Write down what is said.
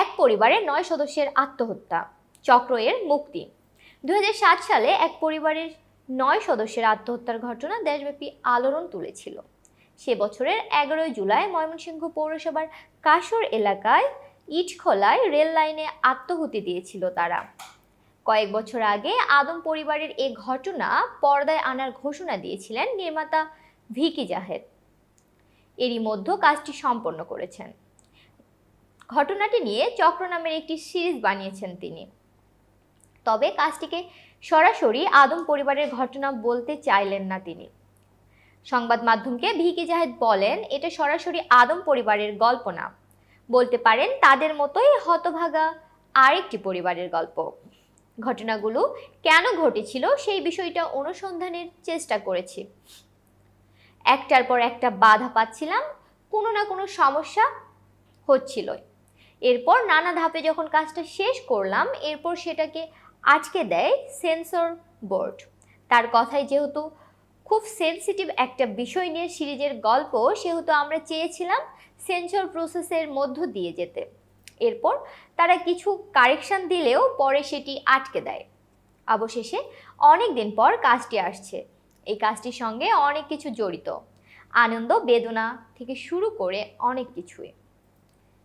এক পরিবারের নয় সদস্যের আত্মহত্যা, চক্র এর মুক্তি। দুই হাজার সাত সালে এক পরিবারের নয় সদস্যের আত্মহত্যার ঘটনা দেশব্যাপী আলোড়ন তুলেছিল। সে বছরের এগারোই জুলাই ময়মনসিংহ পৌরসভার কাশর এলাকায় ইটখোলায় রেল লাইনে আত্মহুতি দিয়েছিল তারা। কয়েক বছর আগে আদম পরিবারের এ ঘটনা পর্দায় আনার ঘোষণা দিয়েছিলেন নির্মাতা ভিকি জাহেদ। এরই মধ্যে কাজটি সম্পন্ন করেছেন। ঘটনাটি নিয়ে চক্র নামের একটি সিরিজ বানিয়েছেন তিনি। তবে কাজটিকে সরাসরি আদম পরিবারের ঘটনা বলতে চাইলেন না তিনি। সংবাদ মাধ্যমকে ভিকি জাহেদ বলেন, এটা সরাসরি আদম পরিবারের গল্প না। বলতে পারেন, তাদের মতোই হতভাগা আরেকটি পরিবারের গল্প। ঘটনাগুলো কেন ঘটেছিল সেই বিষয়টা অনুসন্ধানের চেষ্টা করেছি। একটার পর একটা বাধা পাচ্ছিলাম, কোনো না কোনো সমস্যা হচ্ছিল এরপর নানা ধাপে যখন কাজটা শেষ করলাম, এরপর সেটাকে আটকে দেয় সেন্সর বোর্ড। তার কথায় যেহেতু খুব সেনসিটিভ একটা বিষয় নিয়ে সিরিজের গল্প, সেহেতু আমরা চেয়েছিলাম সেন্সর প্রসেসের মধ্য দিয়ে যেতে। এরপর তারা কিছু কারেকশন দিলেও পরে সেটি আটকে দেয়। অবশেষে অনেক দিন পর কাজটি আসছে। এই কাজটির সঙ্গে অনেক কিছু জড়িত। আনন্দ, বেদনা থেকে শুরু করে অনেক কিছুই।